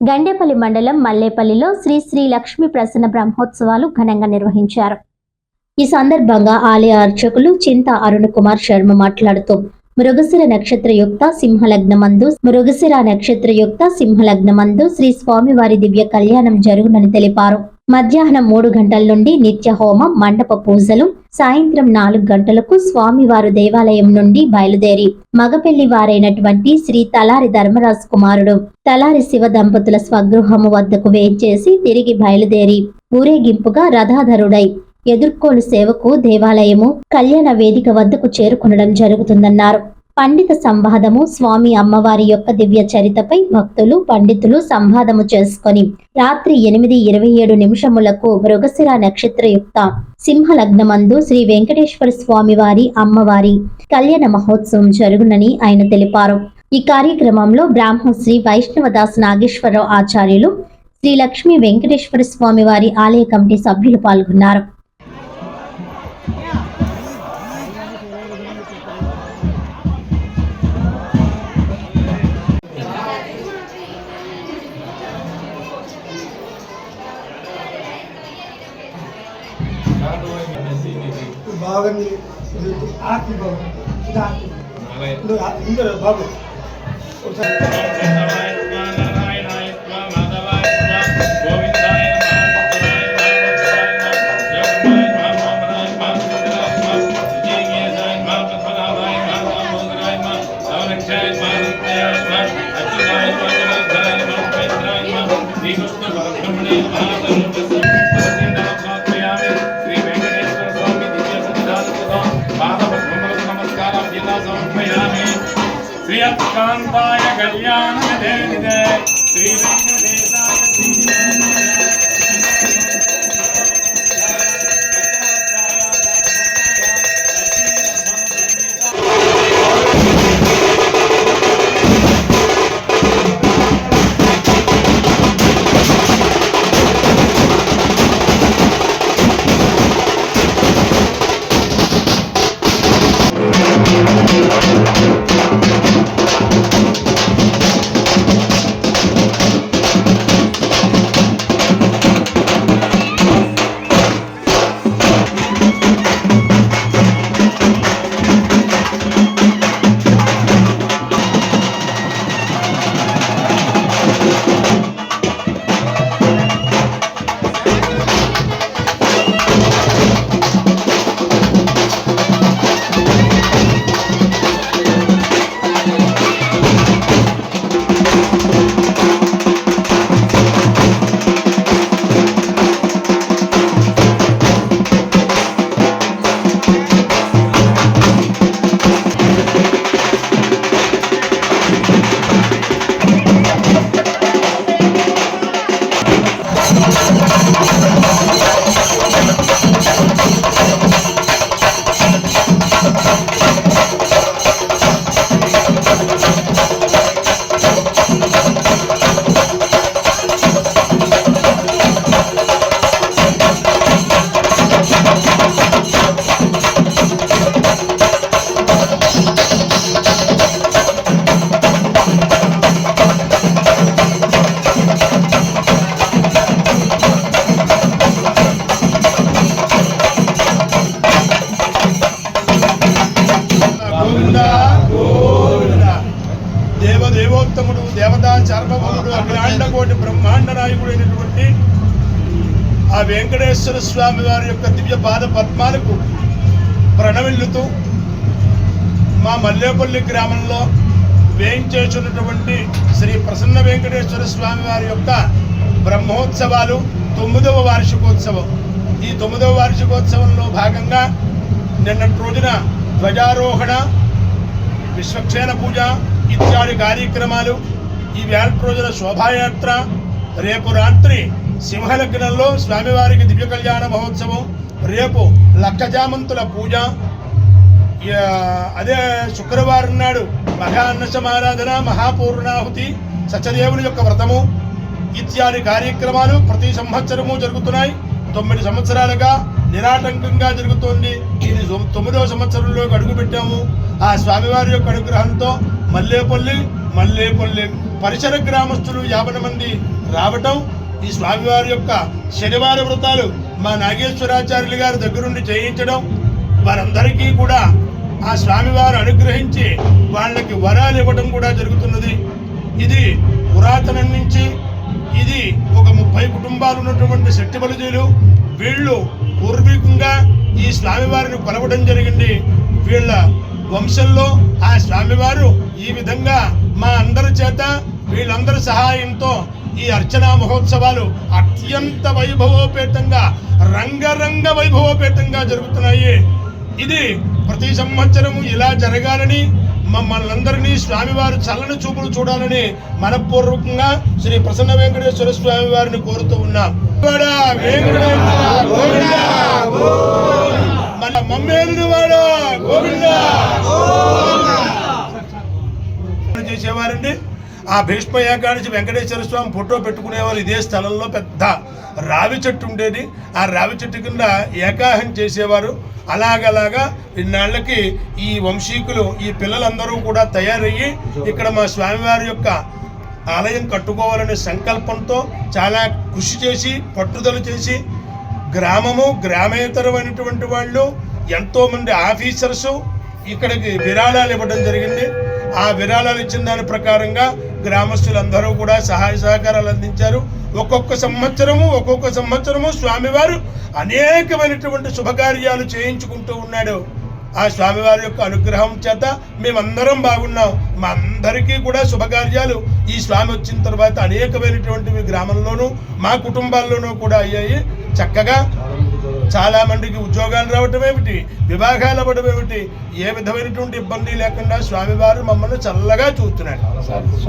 గండేపల్లి మండలం మల్లేపల్లిలో శ్రీ శ్రీ లక్ష్మీ ప్రసన్న బ్రహ్మోత్సవాలు ఘనంగా నిర్వహించారు. ఈ సందర్భంగా ఆలయ అర్చకులు చింత అరుణ్ కుమార్ శర్మ మాట్లాడుతూ మృగశిర నక్షత్రయుక్త సింహలగ్నమందు మృగశిర నక్షత్రయుక్త సింహలగ్నమందు శ్రీ స్వామివారి దివ్య కళ్యాణం జరుగునని తెలిపారు. మధ్యాహ్నం మూడు గంటల నుండి నిత్య హోమం మండప పూజలు సాయంత్రం నాలుగు గంటలకు స్వామివారు దేవాలయం నుండి బయలుదేరి మగపెళ్ళి వారైనటువంటి శ్రీ తలారి ధర్మరాజు కుమారుడు తలారి శివ దంపతుల స్వగృహము వద్దకు వేంచేసి తిరిగి బయలుదేరి ఊరేగింపుగా రథాధరుడై ఎదుర్కోలు సేవకు దేవాలయము కళ్యాణ వేదిక వద్దకు చేరుకునడం జరుగుతుందన్నారు. పండిత సంవాదము స్వామి అమ్మవారి యొక్క దివ్య చరితపై భక్తులు పండితులు సంవాదము చేసుకొని రాత్రి ఎనిమిది ఇరవై ఏడు నిమిషములకు మృగశిర నక్షత్రయుక్త సింహ లగ్నమందు శ్రీ వెంకటేశ్వర స్వామి వారి అమ్మవారి కళ్యాణ మహోత్సవం జరుగునని ఆయన తెలిపారు. ఈ కార్యక్రమంలో బ్రాహ్మశ్రీ వైష్ణవదాస్ నాగేశ్వరరావు ఆచార్యులు శ్రీ లక్ష్మీ వెంకటేశ్వర స్వామి వారి ఆలయ కమిటీ సభ్యులు పాల్గొన్నారు. బాగా ఆత్మ బాబు ఇది ముందర బాబు ఒకసారి శ్రీయత్కాంతాయ కళ్యాణ శ్రీ వెంకటేశాయ దేవదేవోత్తముడు దేవతా చర్మముడు అఖిలాండ కోటి బ్రహ్మాండ నాయకుడైనటువంటి ఆ వెంకటేశ్వర స్వామి వారి యొక్క దివ్య పాద పద్మాలకు ప్రణమిల్లుతూ మా మల్లేపల్లి గ్రామంలో వేయించేస్తున్నటువంటి శ్రీ ప్రసన్న వెంకటేశ్వర స్వామి వారి యొక్క బ్రహ్మోత్సవాలు తొమ్మిదవ వార్షికోత్సవం. ఈ తొమ్మిదవ వార్షికోత్సవంలో భాగంగా నిన్నటి రోజున ధ్వజారోహణ విశ్వక్షేణ పూజ ఇత్యాది కార్యక్రమాలు ఈ వేళ రోజున శోభాయాత్ర రేపు రాత్రి సింహలగ్నంలో స్వామివారికి దివ్య కళ్యాణ మహోత్సవం రేపు లక్కజామంతుల పూజ అదే శుక్రవారం నాడు మహా అన్న సమారాధన మహాపూర్ణాహుతి సత్యదేవుని యొక్క వ్రతము ఇత్యాది కార్యక్రమాలు ప్రతి సంవత్సరము జరుగుతున్నాయి. తొమ్మిది సంవత్సరాలుగా నిరాటంకంగా జరుగుతోంది. ఇది తొమ్మిదవ సంవత్సరంలోకి అడుగు పెట్టాము ఆ స్వామివారి యొక్క అనుగ్రహంతో మల్లేపల్లి మల్లేపల్లి పరిసర గ్రామస్తులు యాభై మంది రావటం ఈ స్వామివారి యొక్క శనివార వ్రతాలు మా నాగేశ్వరాచార్యులు గారి దగ్గరుండి చేయించడం వారందరికీ కూడా ఆ స్వామివారు అనుగ్రహించి వాళ్ళకి వరాలు ఇవ్వడం కూడా జరుగుతున్నది. ఇది పురాతనం నుంచి ఇది ఒక ముప్పై కుటుంబాలు ఉన్నటువంటి శక్తిబలిజీలు. వీళ్ళు పూర్వీకంగా ఈ స్వామివారిని కొలవడం జరిగింది. వీళ్ళ వంశంలో ఆ స్వామివారు ఈ విధంగా మా అందరి చేత వీళ్ళందరి సహాయంతో ఈ అర్చనా మహోత్సవాలు అత్యంత వైభవోపేతంగా రంగరంగ వైభవోపేతంగా జరుగుతున్నాయి. ఇది ప్రతి సంవత్సరము ఇలా జరగాలని మమ్మల్ని అందరినీ స్వామివారు చల్లని చూపులు చూడాలని మనపూర్వకంగా శ్రీ ప్రసన్న వెంకటేశ్వర స్వామి వారిని కోరుతూ ఉన్నాం. మన మమ్మేలుడు వాడా ఆ భీష్మ ఏకాదశి వెంకటేశ్వర స్వామి ఫోటో పెట్టుకునేవారు ఇదే స్థలంలో పెద్ద రావి చెట్టు ఉండేది. ఆ రావి చెట్టు కింద ఏకాహం చేసేవారు. అలాగలాగా ఇన్నాళ్ళకి ఈ వంశీకులు ఈ పిల్లలందరూ కూడా తయారయ్యి ఇక్కడ మా స్వామివారి యొక్క ఆలయం కట్టుకోవాలనే సంకల్పంతో చాలా కృషి చేసి పట్టుదల చేసి గ్రామము గ్రామేతరమైనటువంటి వాళ్ళు ఎంతోమంది ఆఫీసర్సు ఇక్కడికి విరాళాలు ఇవ్వడం జరిగింది. ఆ విరాళాలు ఇచ్చిన దాని ప్రకారంగా గ్రామస్తులందరూ కూడా సహాయ సహకారాలు అందించారు. ఒక్కొక్క సంవత్సరము ఒక్కొక్క సంవత్సరము స్వామివారు అనేకమైనటువంటి శుభకార్యాలు చేయించుకుంటూ ఉన్నాడు. ఆ స్వామివారి యొక్క అనుగ్రహం చేత మేమందరం బాగున్నాం. మా అందరికీ కూడా శుభకార్యాలు. ఈ స్వామి వచ్చిన తర్వాత అనేకమైనటువంటివి గ్రామంలోనూ మా కుటుంబాల్లోనూ కూడా అయ్యాయి. చక్కగా చాలా మందికి ఉద్యోగాలు రావటం ఏమిటి? వివాహాలు అవ్వడం ఏమిటి? ఏ విధమైనటువంటి ఇబ్బంది లేకుండా స్వామివారు మమ్మల్ని చల్లగా చూస్తున్నాడు